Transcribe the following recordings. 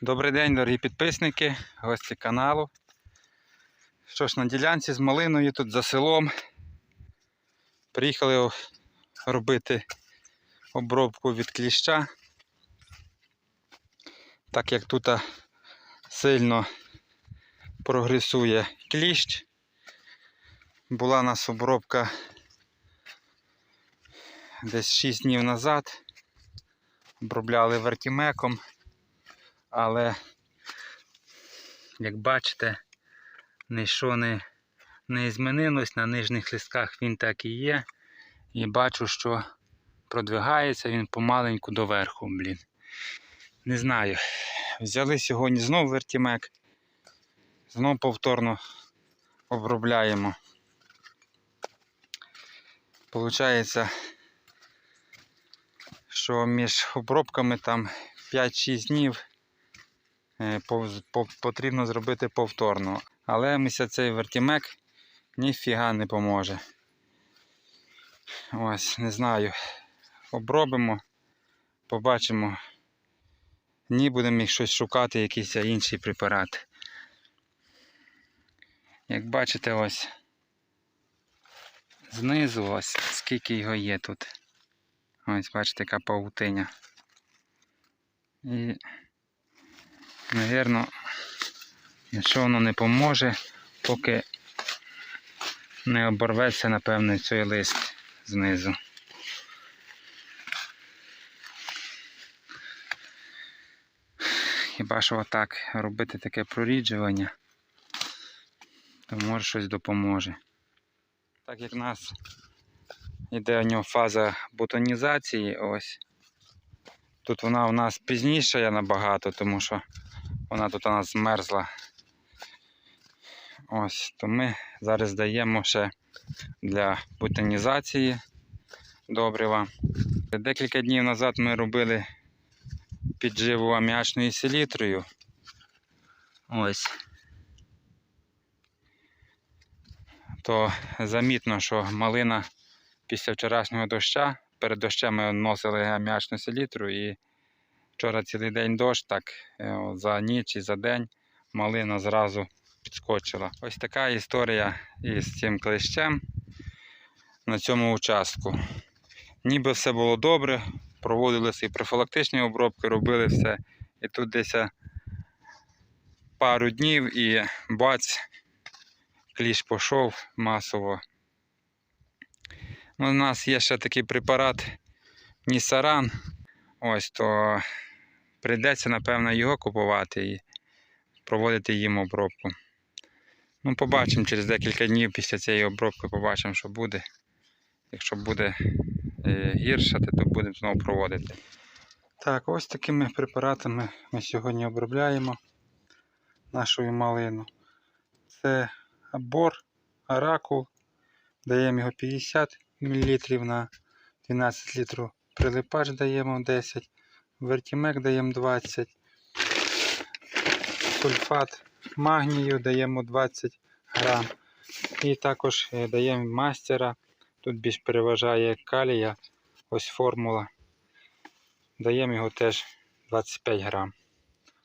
Добрий день, дорогі підписники, гості каналу. Що ж, на ділянці з малиною тут за селом. Приїхали робити обробку від кліща. Так як тут сильно прогресує кліщ. Була у нас обробка десь 6 днів назад. Обробляли вертімеком. Але, як бачите, нічого не, не змінилось. На нижніх листках він так і є. І бачу, що продвигається він помаленьку доверху, блін. Не знаю. Взяли сьогодні знову вертімек. Знову повторно обробляємо. Получається, що між обробками там 5-6 днів потрібно зробити повторно. Але мися цей вертімек ніфіга не поможе. Ось, не знаю. Обробимо, побачимо. Ні, будемо їх щось шукати, якийсь інший препарат. Як бачите, ось знизу ось скільки його є тут. Ось, бачите, яка павутиня. І Навірно, якщо воно не поможе, поки не оборветься, напевне, цей лист знизу. Хіба що отак робити таке проріджування, то може щось допоможе. Так як в нас йде у нього фаза бутонізації, ось. Тут вона у нас пізніша набагато, тому що вона тут у нас змерзла. Ось, то ми зараз даємо ще для бутонізації добрива. Декілька днів назад ми робили підживу аміачною селітрою. Ось. То замітно, що малина після вчорашнього доща, перед дощем ми вносили аміачну селітру і вчора цілий день дощ, так е, за ніч і за день малина зразу підскочила. Ось така історія із цим клещем на цьому участку. Ніби все було добре, проводилися і профілактичні обробки, робили все. І тут десь е, пару днів і бац, кліщ пішов масово. Ну, у нас є ще такий препарат Нісаран. Ось то прийдеться, напевно, його купувати і проводити їм обробку. Ну, побачимо через декілька днів після цієї обробки, побачимо, що буде. Якщо буде е, гіршати, то будемо знову проводити. Так, ось такими препаратами ми сьогодні обробляємо нашу малину. Це абор, аракул. Даємо його 50 мл на 12 літрів. Прилипач даємо 10, вертімек даємо 20, сульфат магнію даємо 20 грам. І також е, даємо мастера. Тут більш переважає калія. Ось формула. Даємо його теж 25 грам.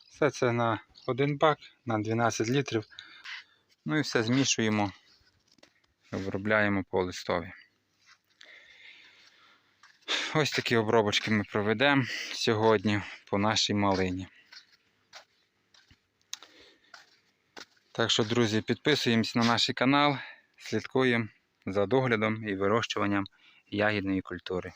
Все це на один бак на 12 літрів. Ну і все змішуємо, обробляємо по листові. Ось такі обробочки ми проведемо сьогодні по нашій малині. Так що, друзі, підписуємось на наш канал, слідкуємо за доглядом і вирощуванням ягідної культури.